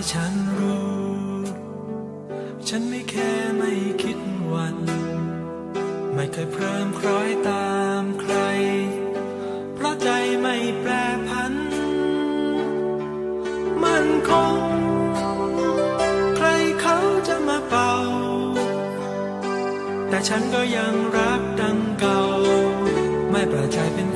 ให้ฉันรู้ ฉันไม่แค่ไม่คิดวัน ไม่เคยเพลิมคล้อยตามใคร เพราะใจไม่แปรพัน มันคง ใครเขาจะมาเป่า แต่ฉันก็ยังรักดังเก่า ไม่ประใจเป็น